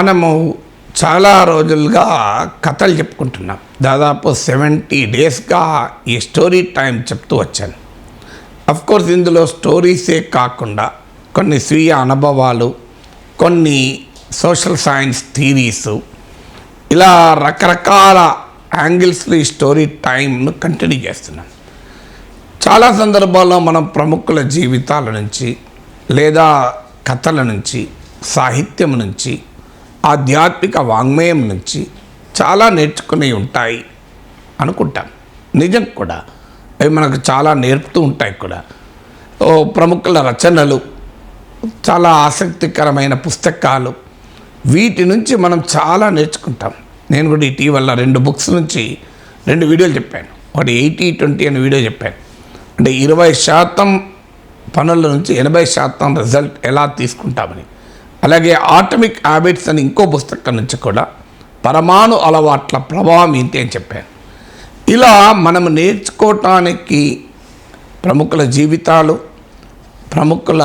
మనము చాలా రోజులుగా కథలు చెప్పుకుంటున్నాం. దాదాపు సెవెంటీ డేస్గా ఈ స్టోరీ టైం చెప్తూ వచ్చాను. అఫ్ కోర్స్ ఇందులో స్టోరీసే కాకుండా కొన్ని స్వీయ అనుభవాలు కొన్ని సోషల్ సైన్స్ థీరీస్ ఇలా రకరకాల యాంగిల్స్లో ఈ స్టోరీ టైంను కంటిన్యూ చేస్తున్నాను చాలా సందర్భాల్లో మనం ప్రముఖుల జీవితాల నుంచి లేదా కథల నుంచి సాహిత్యం నుంచి ఆధ్యాత్మిక వాంగ్మయం నుంచి చాలా నేర్చుకుని ఉంటాయి అనుకుంటాం. నిజం కూడా. అవి మనకు చాలా నేర్పుతూ ఉంటాయి కూడా. ఓ ప్రముఖుల రచనలు చాలా ఆసక్తికరమైన పుస్తకాలు వీటి నుంచి మనం చాలా నేర్చుకుంటాం. నేను కూడా ఇటీవల రెండు బుక్స్ నుంచి రెండు వీడియోలు చెప్పాను. ఒకటి ఎయిటీ ట్వంటీ అనే వీడియో చెప్పాను. అంటే ఇరవై శాతం పనుల నుంచి ఎనభై శాతం రిజల్ట్ ఎలా తీసుకుంటామని. అలాగే ఆటమిక్ హ్యాబిట్స్ అని ఇంకో పుస్తకం నుంచి కూడా పరమాణు అలవాట్ల ప్రభావం ఏంటి అని చెప్పాను ఇలా మనం నేర్చుకోవటానికి ప్రముఖుల జీవితాలు ప్రముఖుల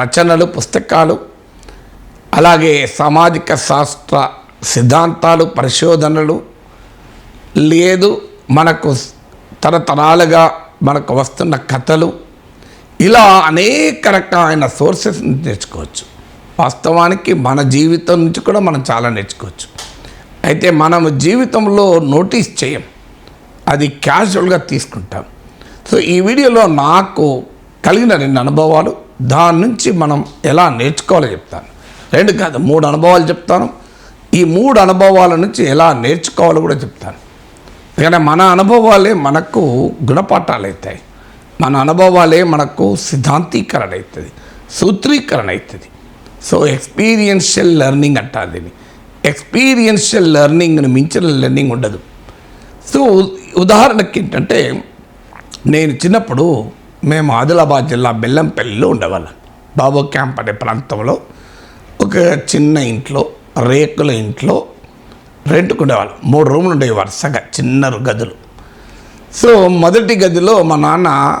రచనలు పుస్తకాలు అలాగే సామాజిక శాస్త్ర సిద్ధాంతాలు పరిశోధనలు లేదు మనకు తరతరాలుగా మనకు వస్తున్న కథలు ఇలా అనేక రకమైన సోర్సెస్ తెచ్చుకోవచ్చు నేర్చుకోవచ్చు. వాస్తవానికి మన జీవితం నుంచి కూడా మనం చాలా నేర్చుకోవచ్చు. అయితే మనం జీవితంలో నోటీస్ చేయం. అది క్యాజువల్గా తీసుకుంటాం. సో ఈ వీడియోలో నాకు కలిగిన రెండు అనుభవాలు దాని నుంచి మనం ఎలా నేర్చుకోవాలో చెప్తాను. రెండు కాదు మూడు అనుభవాలు చెప్తాను. ఈ మూడు అనుభవాల నుంచి ఎలా నేర్చుకోవాలో కూడా చెప్తాను. కానీ మన అనుభవాలే మనకు గుణపాఠాలు అవుతాయి మన అనుభవాలే మనకు సిద్ధాంతీకరణ అవుతుంది సూత్రీకరణ అవుతుంది సో ఎక్స్పీరియన్షియల్ లెర్నింగ్ అంటారు దీన్ని ఎక్స్పీరియన్షియల్ లెర్నింగ్ని మించిన లెర్నింగ్ ఉండదు. సో ఉదాహరణకి ఏంటంటే నేను చిన్నప్పుడు మేము ఆదిలాబాద్ జిల్లా బెల్లంపల్లిలో ఉండేవాళ్ళం. బాబు క్యాంప్ అనే ప్రాంతంలో ఒక చిన్న ఇంట్లో రేకుల ఇంట్లో రెంట్కుండేవాళ్ళం. మూడు రూములు ఉండేవి వరుసగా చిన్న గదులు. సో మొదటి గదిలో మా నాన్న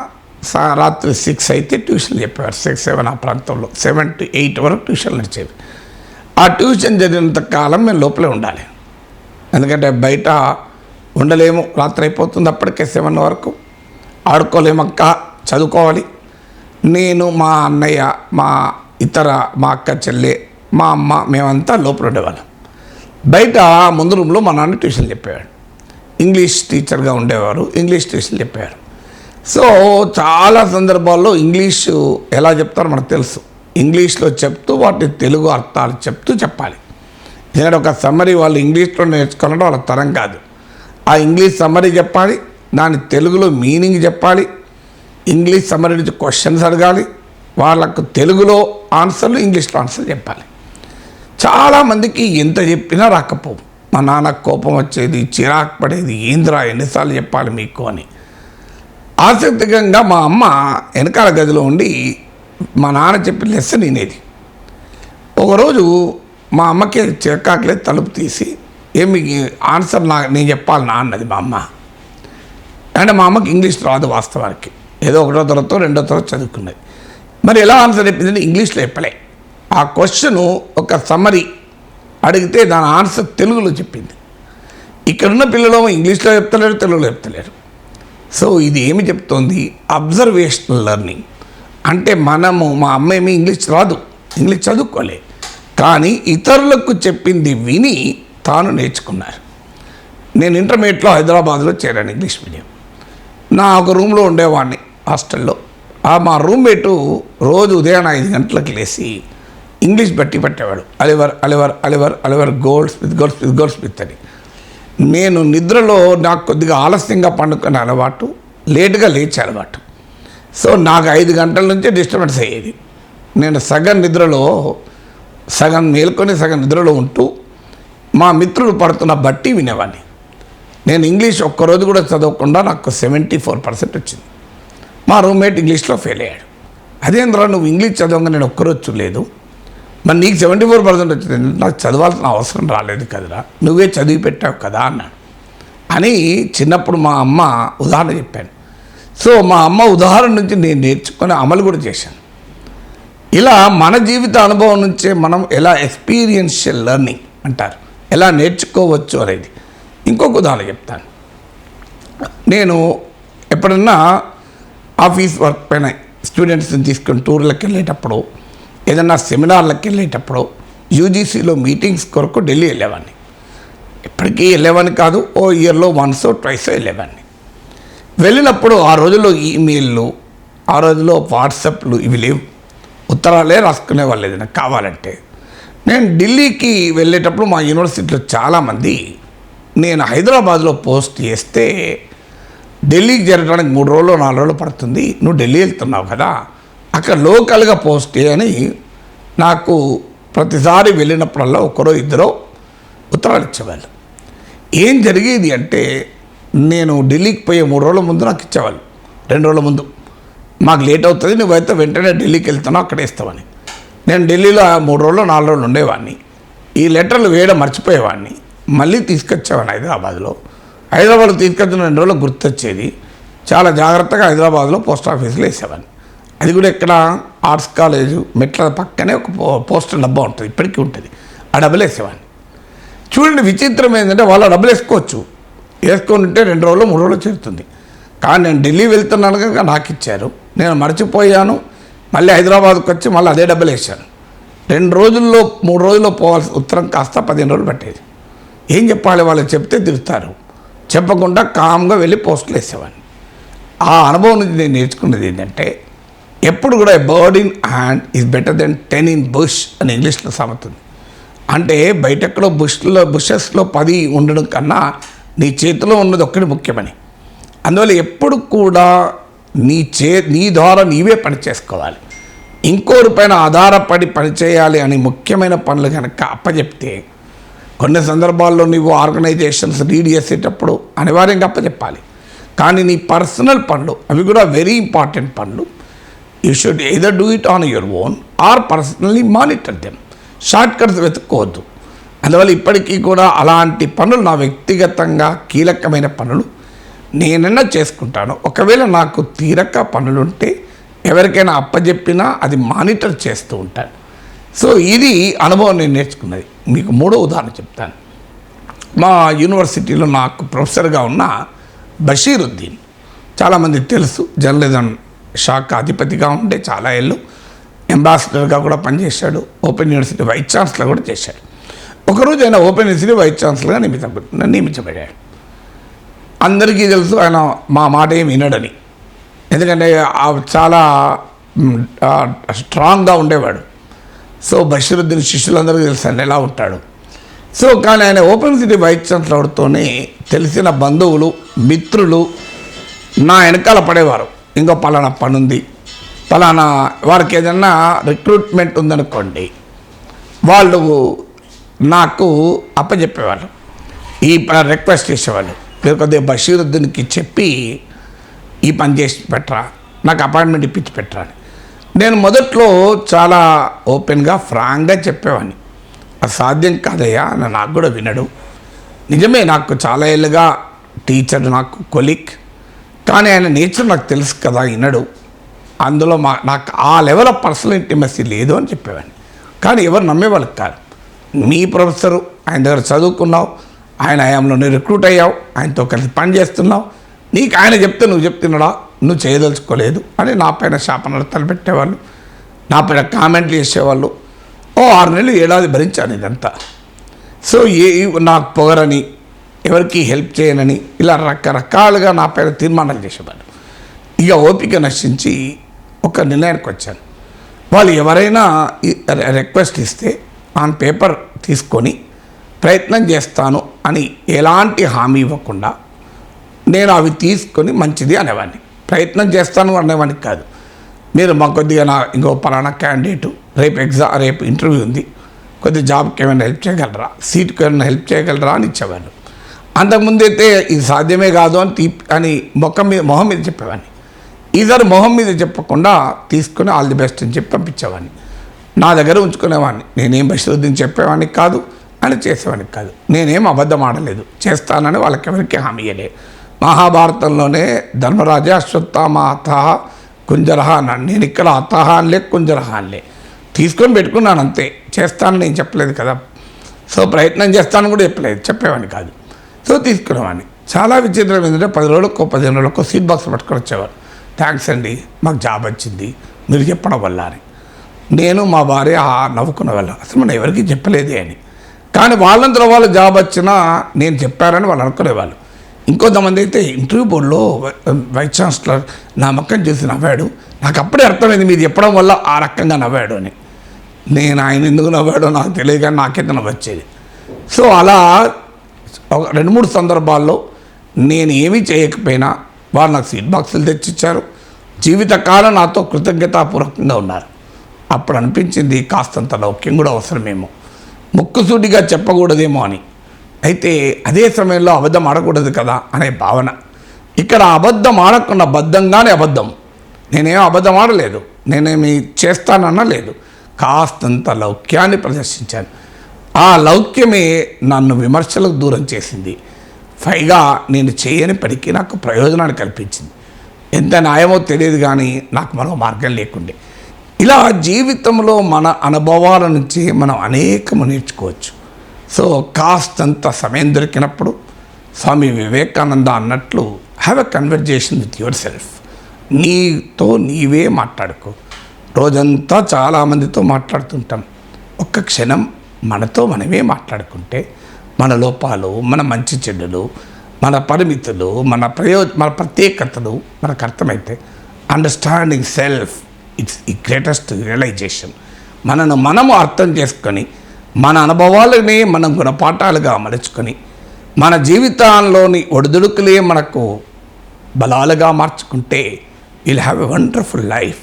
రాత్రి సిక్స్ అయితే ట్యూషన్ చెప్పేవారు. సిక్స్ సెవెన్ ఆ ప్రాంతంలో. సెవెన్ టు ఎయిట్ వరకు ట్యూషన్ నడిచేవి. ఆ ట్యూషన్ జరిగినంత కాలం మేము లోపలే ఉండాలి. ఎందుకంటే బయట ఉండలేము. రాత్రి అయిపోతుంది అప్పటికే సెవెన్ వరకు. ఆడుకోలేమక్క చదువుకోవాలి. నేను మా అన్నయ్య మా ఇతర మా అక్క చెల్లె మా అమ్మ మేమంతా లోపల ఉండేవాళ్ళం. బయట ముందు రూమ్లో మా నాన్న ట్యూషన్ చెప్పేవాడు. ఇంగ్లీష్ టీచర్గా ఉండేవారు. ఇంగ్లీష్ ట్యూషన్ చెప్పేవారు. సో చాలా సందర్భాల్లో ఇంగ్లీషు ఎలా చెప్తారో మనకు తెలుసు. ఇంగ్లీష్లో చెప్తూ వాటి తెలుగు అర్థాలు చెప్తూ చెప్పాలి. ఎందుకంటే ఒక సమ్మరీ వాళ్ళు ఇంగ్లీష్లో నేర్చుకోవాలంటే వాళ్ళ తరం కాదు. ఆ ఇంగ్లీష్ సమ్మరీ చెప్పాలి దాని తెలుగులో మీనింగ్ చెప్పాలి ఇంగ్లీష్ సమ్మరీ నుంచి క్వశ్చన్స్ అడగాలి వాళ్ళకు తెలుగులో ఆన్సర్లు ఇంగ్లీష్లో ఆన్సర్లు చెప్పాలి. చాలామందికి ఎంత చెప్పినా రాకపోవు. మా నాన్న కోపం వచ్చేది చిరాకు పడేది ఏంద్రా ఎన్నిసార్లు చెప్పాలి మీకు అని. ఆసక్తికరంగా మా అమ్మ వెనకాల గదిలో ఉండి మా నాన్న చెప్పిన లెసన్ వినేది. ఒకరోజు మా అమ్మకి చిరకాకులే తలుపు తీసి ఏమి ఆన్సర్ నా నేను చెప్పాలి నా అన్నది మా అమ్మ. అంటే మా అమ్మకి ఇంగ్లీష్ రాదు వాస్తవానికి. ఏదో ఒకటో తరగతో రెండో తరగతి చదువుకున్నది. మరి ఎలా ఆన్సర్ చెప్పింది ఇంగ్లీష్లో చెప్పలే. ఆ క్వశ్చన్ ఒక సమ్మరీ అడిగితే దాని ఆన్సర్ తెలుగులో చెప్పింది. ఇక్కడున్న పిల్లలు ఇంగ్లీష్లో చెప్తలేరు తెలుగులో చెప్తలేరు. సో ఇది ఏమి చెప్తోంది? అబ్జర్వేషనల్ లెర్నింగ్ అంటే మనము మా అమ్మ ఏమి ఇంగ్లీష్ రాదు. ఇంగ్లీష్ చదువుకోలే. కానీ ఇతరులకు చెప్పింది విని తాను నేర్చుకున్నారు. నేను ఇంటర్మీడియట్లో హైదరాబాద్లో చేరాను ఇంగ్లీష్ మీడియం. నా ఒక రూమ్లో ఉండేవాడిని హాస్టల్లో. ఆ మా రూమ్మేటు రోజు ఉదయం ఐదు గంటలకు లేచి ఇంగ్లీష్ బట్టి పట్టేవాడు. Oliver Oliver Oliver Oliver Goldsmith Goldsmith Goldsmith అని. నేను నిద్రలో నాకు కొద్దిగా ఆలస్యంగా పండుకునే అలవాటు లేటుగా లేచే అలవాటు. సో నాకు ఐదు గంటల నుంచే డిస్టర్బెన్స్ అయ్యేది. నేను సగం నిద్రలో సగం మేల్కొని సగం నిద్రలో ఉంటూ మా మిత్రులు పడుతున్న బట్టి వినేవాడిని. నేను ఇంగ్లీష్ ఒక్కరోజు కూడా చదవకుండా నాకు సెవెంటీ ఫోర్ పర్సెంట్ వచ్చింది. మా రూమ్మేట్ ఇంగ్లీష్లో ఫెయిల్ అయ్యాడు. అదేంద్రా నువ్వు ఇంగ్లీష్ చదవంగా నేను ఒక్కరోజు చూడలేదు. మరి నీకు సెవెంటీ ఫోర్ పర్సెంట్ వచ్చింది. నాకు చదవాల్సిన అవసరం రాలేదు కదరా. నువ్వే చదివి పెట్టావు కదా అన్నాడు. అని చిన్నప్పుడు మా అమ్మ ఉదాహరణ చెప్పాను. సో మా అమ్మ ఉదాహరణ నుంచి నేను నేర్చుకొని అమలు కూడా చేశాను. ఇలా మన జీవిత అనుభవం నుంచే మనం ఎలా ఎక్స్పీరియన్షియల్ లెర్నింగ్ అంటారు. ఎలా నేర్చుకోవచ్చు అనేది. ఇంకొక ఉదాహరణ చెప్తాను. నేను ఎప్పుడన్నా ఆఫీస్ వర్క్ పైన స్టూడెంట్స్ని తీసుకొని టూర్లకు వెళ్ళేటప్పుడు ఏదన్నా సెమినార్లకు వెళ్ళేటప్పుడు యూజీసీలో మీటింగ్స్ కొరకు ఢిల్లీ వెళ్ళేవాడిని. ఎప్పటికీ వెళ్ళేవాడిని కాదు ఓ ఇయర్లో వన్స్ ట్వైస్ వెళ్ళేవాడిని. వెళ్ళినప్పుడు ఆ రోజుల్లో ఈమెయిల్లు ఆ రోజుల్లో వాట్సాప్లు ఇవి లేవు. ఉత్తరాలే రాసుకునే వాళ్ళు ఏదైనా కావాలంటే. నేను ఢిల్లీకి వెళ్ళేటప్పుడు మా యూనివర్సిటీలో చాలామంది నేను హైదరాబాద్లో పోస్ట్ చేస్తే ఢిల్లీకి జరగడానికి మూడు రోజులు నాలుగు రోజులు పడుతుంది. నువ్వు ఢిల్లీ వెళ్తున్నావు కదా. అక్కడ లోకల్గా పోస్ట్ చేయని నాకు ప్రతిసారి వెళ్ళినప్పుడల్లా ఒకరో ఇద్దరో ఉత్తరాలు ఇచ్చేవాళ్ళు. ఏం జరిగేది అంటే నేను ఢిల్లీకి పోయే మూడు రోజుల ముందు నాకు ఇచ్చేవాళ్ళు. రెండు రోజుల ముందు. మాకు లేట్ అవుతుంది నువ్వైతే వెంటనే ఢిల్లీకి వెళ్తున్నావు అక్కడ ఇస్తావని. నేను ఢిల్లీలో మూడు రోజులు నాలుగు రోజులు ఉండేవాడిని. ఈ లెటర్లు వేయడం మర్చిపోయేవాడిని. మళ్ళీ తీసుకొచ్చేవాడిని హైదరాబాద్లో. హైదరాబాద్లో తీసుకొచ్చిన రెండు రోజులు గుర్తొచ్చేది. చాలా జాగ్రత్తగా హైదరాబాద్లో పోస్ట్ ఆఫీస్లో వేసేవాడిని. అది కూడా ఇక్కడ ఆర్ట్స్ కాలేజు మెట్ల పక్కనే ఒక పో డబ్బా ఉంటుంది ఇప్పటికీ ఉంటుంది. ఆ డబ్బులు వేసేవాడిని. చూడండి విచిత్రం ఏంటంటే వాళ్ళు డబ్బులు వేసుకోవచ్చు. వేసుకొని ఉంటే రెండు రోజులు మూడు రోజులు చేరుతుంది. కానీ నేను ఢిల్లీ వెళ్తున్నాను కనుక నాకు ఇచ్చారు. నేను మర్చిపోయాను. మళ్ళీ హైదరాబాద్కి వచ్చి మళ్ళీ అదే డబ్బులు వేసాను రెండు రోజుల్లో మూడు రోజుల్లో పోవాల్సిన ఉత్తరం కాస్త పదిహేను రోజులు పట్టేది. ఏం చెప్పాలి వాళ్ళు? చెప్తే తిరుగుతారు. చెప్పకుండా కామ్గా వెళ్ళి పోస్టులు వేసేవాడిని. ఆ అనుభవం నుంచి నేను నేర్చుకున్నది ఏంటంటే ఎప్పుడు కూడా bird in hand is better than ten in bush అని ఇంగ్లీష్లో సామెతుంది. అంటే బయటెక్కడో బుష్లో బుషెస్లో పది ఉండడం కన్నా నీ చేతిలో ఉన్నది ఒక్కటి ముఖ్యమని. అందువల్ల ఎప్పుడు కూడా నీ చే నీ ద్వారా నీవే పని చేసుకోవాలి. ఇంకోరి పైన ఆధారపడి పని చేయాలి అని ముఖ్యమైన పనులు కనుక అప్పచెప్తే కొన్ని సందర్భాల్లో నీవు ఆర్గనైజేషన్స్ లీడ్ చేసేటప్పుడు అనివార్యంగా అప్పచెప్పాలి కానీ నీ పర్సనల్ పనులు అవి కూడా వెరీ ఇంపార్టెంట్ పనులు. You should either do it on your own or personally monitor them shortcuts వెతుక్కోవద్దు. అందువల్ల ఇప్పటికీ కూడా అలాంటి పనులు నా వ్యక్తిగతంగా కీలకమైన పనులు నేనన్నా చేసుకుంటాను. ఒకవేళ నాకు తీరక పనులుంటే ఎవరికైనా అప్పజెప్పినా అది మానిటర్ చేస్తూ ఉంటాను. సో ఇది అనుభవం నేను నేర్చుకున్నది. మీకు మూడో ఉదాహరణ చెప్తాను. మా యూనివర్సిటీలో నాకు ప్రొఫెసర్గా ఉన్న బషీరుద్దీన్. చాలామంది తెలుసు జర్నలిజం షాక్ అధిపతిగా ఉండే చాలా ఏళ్ళు అంబాసిడర్గా కూడా పనిచేశాడు. ఓపెన్ యూనివర్సిటీ వైస్ ఛాన్సలర్ కూడా చేశాడు. ఒకరోజు ఆయన ఓపెన్ యూనివర్సిటీ వైస్ ఛాన్సలర్గా నియమితం నియమించబడ్డాడు అందరికీ తెలుసు ఆయన మా మాట ఏం వినడని. ఎందుకంటే ఆ చాలా స్ట్రాంగ్గా ఉండేవాడు. సో బషీరుద్దీన్ శిష్యులందరికీ తెలుసు ఆయన ఎలా ఉంటాడు. సో కానీ ఆయన ఓపెన్ సిటీ వైస్ ఛాన్సలర్తోనే తెలిసిన బంధువులు మిత్రులు నా వెనకాల పడేవారు. ఇంకో పలానా పని ఉంది పలానా వారికి ఏదన్నా రిక్రూట్మెంట్ ఉందనుకోండి వాళ్ళు నాకు అప్పచెప్పేవాళ్ళు ఈ ప- రిక్వెస్ట్ చేసేవాళ్ళు. మీరు కొద్దిగా బషీరుద్దీన్కి చెప్పి ఈ పని చేసి పెట్టరా నాకు అపాయింట్మెంట్ ఇప్పించి పెట్టరా నేను మొదట్లో చాలా ఓపెన్గా ఫ్రాంక్గా చెప్పేవాడిని. అది సాధ్యం కాదయ్యా అని నాకు కూడా వినడు. నిజమే నాకు చాలా ఏళ్ళుగా టీచర్ నాకు కొలిక్ కానీ ఆయన నేచర్ నాకు తెలుసు కదా వినడు అందులో మా నాకు ఆ లెవెల్ ఆఫ్ పర్సనల్ ఇంటిమసీ లేదు అని చెప్పేవాడిని. కానీ ఎవరు నమ్మేవాళ్ళకి కాదు. నీ ప్రొఫెసరు ఆయన దగ్గర చదువుకున్నావు ఆయన హయాంలోనే రిక్రూట్ అయ్యావు ఆయనతో కలిసి పని చేస్తున్నావు. నీకు ఆయన చెప్తే నువ్వు చెప్తున్నాడా? నువ్వు చేయదలుచుకోలేదు అని నా పైన శాపనలు తలపెట్టేవాళ్ళు నా పైన కామెంట్లు చేసేవాళ్ళు. ఓ ఆరు నెలలు ఏడాది భరించాను ఇదంతా. సో ఏ నాకు పొగరని ఎవరికి హెల్ప్ చేయనని ఇలా రకరకాలుగా నా పైన తీర్మానాలు చేసేవాళ్ళు. ఇక ఓపిక నశించి ఒక నిర్ణయానికి వచ్చాను. వాళ్ళు ఎవరైనా రిక్వెస్ట్ ఇస్తే ఆన్ పేపర్ తీసుకొని ప్రయత్నం చేస్తాను అని ఎలాంటి హామీ ఇవ్వకుండా నేను అవి తీసుకొని మంచిది అనేవాడిని. ప్రయత్నం చేస్తాను అనేవాడిని కాదు. మీరు మా కొద్దిగా నా ఇంకో పలానా క్యాండిడేటు రేపు ఎగ్జామ్ రేపు ఇంటర్వ్యూ ఉంది. కొద్దిగా జాబ్కి ఏమైనా హెల్ప్ చేయగలరా? సీట్కి ఏమైనా హెల్ప్ చేయగలరా అని ఇచ్చేవాళ్ళు. అంతకుముందు అయితే ఇది సాధ్యమే కాదు అని తీ అని మొక్క మీద మొహం మీద చెప్పేవాడిని. ఈసారి మొహం మీద చెప్పకుండా తీసుకుని ఆల్ ది బెస్ట్ అని చెప్పి పంపించేవాడిని. నా దగ్గర ఉంచుకునేవాడిని. నేనేం బషరుద్దీన్ చెప్పేవాడిని కాదు అని చేసేవాడిని కాదు. నేనేం అబద్ధం ఆడలేదు. చేస్తానని వాళ్ళకి ఎవరికి హామీ ఇవ్వలేదు మహాభారతంలోనే ధర్మరాజ అశ్వత్థామ అతహ కుంజరహ అన్నాడు నేను ఇక్కడ అతహ అనిలే కుంజరహ అనిలే తీసుకొని పెట్టుకున్నాను అంతే. చేస్తానని నేను చెప్పలేదు కదా. సో ప్రయత్నం చేస్తాను కూడా చెప్పలేదు. చెప్పేవాడిని కాదు. సో తీసుకునేవాడిని చాలా విచిత్రం ఏంటంటే పది రోజులకు పదిహేను రోజులకు సీట్ బాక్స్ పట్టుకొని వచ్చేవారు. థ్యాంక్స్ అండి మాకు జాబ్ వచ్చింది మీరు చెప్పడం వల్ల అని. నేను మా భార్య నవ్వుకున్న నవ్వుకునే వాళ్ళం అసలు మనం ఎవరికి చెప్పలేదే అని. కానీ వాళ్ళందరూ వాళ్ళు జాబ్ వచ్చినా నేను చెప్పారని వాళ్ళు అనుకునేవాళ్ళు. ఇంకొంతమంది అయితే ఇంటర్వ్యూ బోర్డులో వై- వైస్ ఛాన్సలర్ నా మొక్కం చూసి నవ్వాడు. నాకు అప్పుడే అర్థమైంది మీరు చెప్పడం వల్ల ఆ రకంగా నవ్వాడు అని. నేను ఆయన ఎందుకు నవ్వాడో నాకు తెలియదు కానీ నాకైతే నవ్వొచ్చేది? సో అలా ఒక రెండు మూడు సందర్భాల్లో నేను ఏమీ చేయకపోయినా వారు నాకు సీట్ బాక్సులు తెచ్చిచ్చారు. జీవితకాలం నాతో కృతజ్ఞతాపూర్వకంగా ఉన్నారు. అప్పుడు అనిపించింది కాస్తంత లౌక్యం కూడా అవసరమేమో. ముక్కుసూటిగా చెప్పకూడదేమో అని. అయితే అదే సమయంలో అబద్ధం ఆడకూడదు కదా అనే భావన. ఇక్కడ అబద్ధం ఆడకుండా బద్ధంగానే అబద్ధం. నేనేం అబద్ధం ఆడలేదు. నేనేమి చేస్తానన్నా లేదు కాస్తంత లౌక్యాన్ని ప్రదర్శించాను. ఆ లౌక్యమే నన్ను విమర్శలకు దూరం చేసింది. పైగా నేను చేయని పనికి నాకు ప్రయోజనాన్ని కల్పించింది. ఎంత న్యాయమో తెలియదు కానీ నాకు మరో మార్గం లేకుండే. ఇలా జీవితంలో మన అనుభవాల నుంచి మనం అనేకము నేర్చుకోవచ్చు. సో కాస్తంత సమయం దొరికినప్పుడు స్వామి వివేకానంద అన్నట్లు have a conversation with yourself నీతో నీవే మాట్లాడుకో. రోజంతా చాలామందితో మాట్లాడుతుంటాం. ఒక్క క్షణం మనతో మనమే మాట్లాడుకుంటే మన లోపాలు మన మంచి చెడులు మన పరిమితులు మన ప్రయో మన ప్రత్యేకతలు మనకు అర్థమైతే అండర్స్టాండింగ్ సెల్ఫ్ ఇట్స్ ఈ గ్రేటెస్ట్ రియలైజేషన్ మనను మనము అర్థం చేసుకొని మన అనుభవాలని మనం గుణపాఠాలుగా మలుచుకొని మన జీవితాల్లోని ఒడిదుడుకులే మనకు బలాలుగా మార్చుకుంటే will have a wonderful life